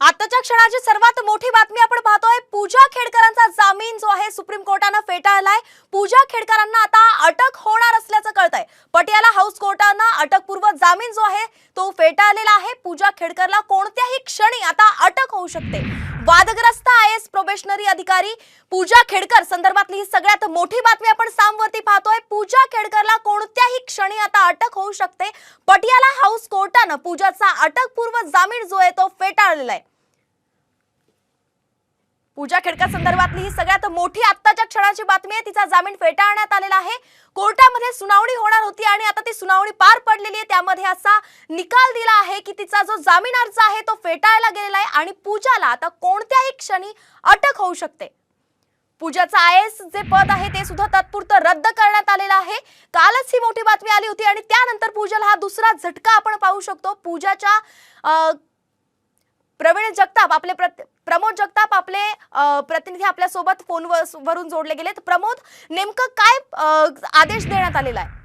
आताच्या क्षणाची सर्वात मोठी बातमी आपण पाहतोय पूजा खेडकरांचा जामीन जो आहे सुप्रीम कोर्टानं फेटाळलाय. पूजा खेडकरांना आता अटक होणार असल्याचं कळतंय. पटियाला हाऊस कोर्टानं अटकपूर्व जामीन जो आहे तो फेटाळलेला आहे. पूजा खेडकरला कोणत्याही क्षणी आता अटक होऊ शकते. वादग्रस्त प्रोबेशनरी अधिकारी पूजा खेडकर. संदर्भातली ही सगळ्यात मोठी बातमी आपण सामवरती पाहतोय. पूजा खेडकरला कोणत्याही क्षणी आता अटक होऊ शकते. पटियाला हाऊस कोर्टानं पूजाचा अटकपूर्व जामीन जो आहे तो फेटाळलेला आहे. पूजा खेडकर संदर्भातली ही सगळ्यात मोठी महत्वाची बातमी आहे तिचा जामीन फेटाळण्यात आलेला आहे. कोर्टामध्ये सुनावणी होणार होती आणि आता ती सुनावणी पार पडलेली आहे. त्यामध्ये असा निकाल दिला आहे की तिचा जो जामीन अर्ज आहे तो फेटाळला गेलेला आहे आणि पूजाला आता कोणत्याही क्षणी अटक होऊ शकते. पूजाचं आय एस जे पद आहे ते सुद्धा तात्पुरतं रद्द करण्यात आलेलं आहे. कालच ही मोठी बातमी आली होती आणि त्यानंतर पूजाला हा दुसरा झटका आपण पाहू शकतो. पूजाच्या प्रवीण जगताप आपले प्रत- प्रमोद जगताप आपले प्रतिनिधी आपल्यासोबत फोन वरून जोडले गेलेत. प्रमोद नेमकं काय आदेश देण्यात आलेला आहे.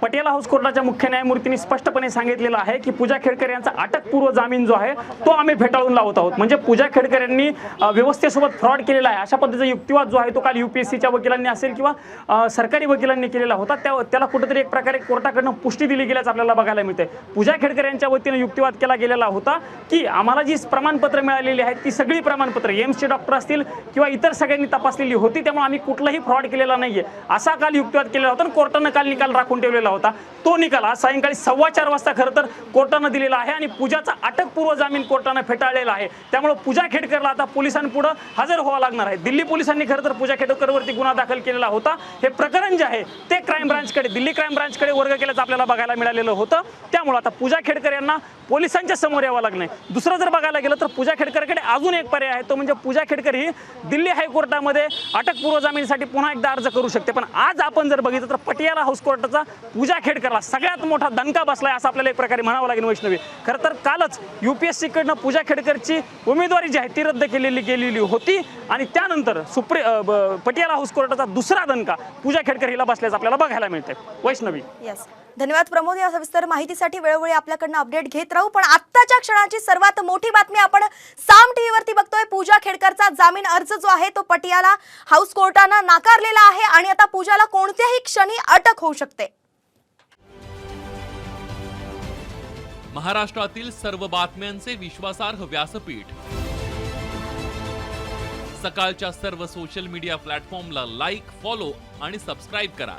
पटेल हाऊस कोर्टाच्या मुख्य न्यायमूर्तींनी स्पष्टपणे सांगितलेलं आहे की पूजा खेडकर यांचा अटकपूर्व जामीन जो आहे तो आम्ही फेटाळून लावत आहोत. म्हणजे पूजा खेडकर यांनी व्यवस्थेसोबत फ्रॉड केलेला आहे. अशा पद्धतीचा युक्तिवाद जो आहे तो काल युपीएससीच्या वकिलांनी असेल किंवा सरकारी वकिलांनी केलेला होता. त्या त्याला कुठेतरी एक प्रकारे कोर्टाकडनं पुष्टी दिली गेल्याचं आपल्याला बघायला मिळते पूजा खेडकर यांच्या वतीनं युक्तिवाद केला गेलेला होता की आम्हाला जी प्रमाणपत्र मिळालेली आहेत ती सगळी प्रमाणपत्र एम्सचे डॉक्टर असतील किंवा इतर सगळ्यांनी तपासलेली होती त्यामुळे आम्ही कुठलाही फ्रॉड केलेला नाहीये. असा काल युक्तिवाद केलेला होता आणि कोर्टानं काल निकाल राखून ठेवलेला होता. तो निकाल आज सायंकाळी सव्वा चार वाजता खरं तर कोर्टानं दिलेला आहे आणि पूजाचा अटकपूर्व जामीन कोर्टानं फेटाळलेला आहे. त्यामुळे पूजा खेडकरला आता पोलिसांपुढे हजर व्हावं लागणार आहे. दिल्ली पोलिसांनी खरं तर पूजा खेडकरवरती गुन्हा दाखल केलेला होता. हे प्रकरण जे आहे ते क्राईम ब्रांचकडे दिल्ली क्राईम ब्रांचकडे वर्ग केल्याचं आपल्याला बघायला मिळालेलं होतं. त्यामुळे आता पूजा खेडकर यांना पोलिसांच्या समोर यावं लागणं आहे. दुसरं जर बघायला गेलं तर पूजा खेडकरकडे अजून एक पर्याय आहे. तो म्हणजे पूजा खेडकर ही दिल्ली हायकोर्टामध्ये अटकपूर्व जामीनसाठी पुन्हा एकदा अर्ज करू शकते. पण आज आपण जर बघितलं तर पटियाला हाऊस कोर्टाचा पूजा खेडकरला सगळ्यात मोठा दणका बसलाय असं आपल्याला एक प्रकारे म्हणावं लागेल वैष्णवी. खरं तर कालच युपीएससी कडनं पूजा खेडकरची उमेदवारी जी आहे ती रद्द केलेली गेलेली होती आणि त्यानंतर सुप्री पटियाला हाऊस कोर्टाचा दुसरा दणका पूजा खेडकर हिला बसल्याचं आपल्याला बघायला मिळतंय. वैष्णवी. येस धन्यवाद प्रमोद या सविस्तर माहितीसाठी वेळोवेळी आपल्याकडनं अपडेट घेत राहू. पण आत्ताच्या क्षणाची सर्वात मोठी बातमी आपण साम टीव्हीवरती बघतोय. पूजा खेडकरचा जामीन अर्ज जो आहे तो पटियाला हाऊस कोर्टानं नाकारलेला आहे आणि आता पूजाला कोणत्याही क्षणी अटक होऊ शकते. महाराष्ट्रातील सर्व बातम्यांचे विश्वासार्ह व्यासपीठ. सकाळच्या सर्व सोशल मीडिया प्लॅटफॉर्मला लाईक फॉलो आणि सबस्क्राईब करा.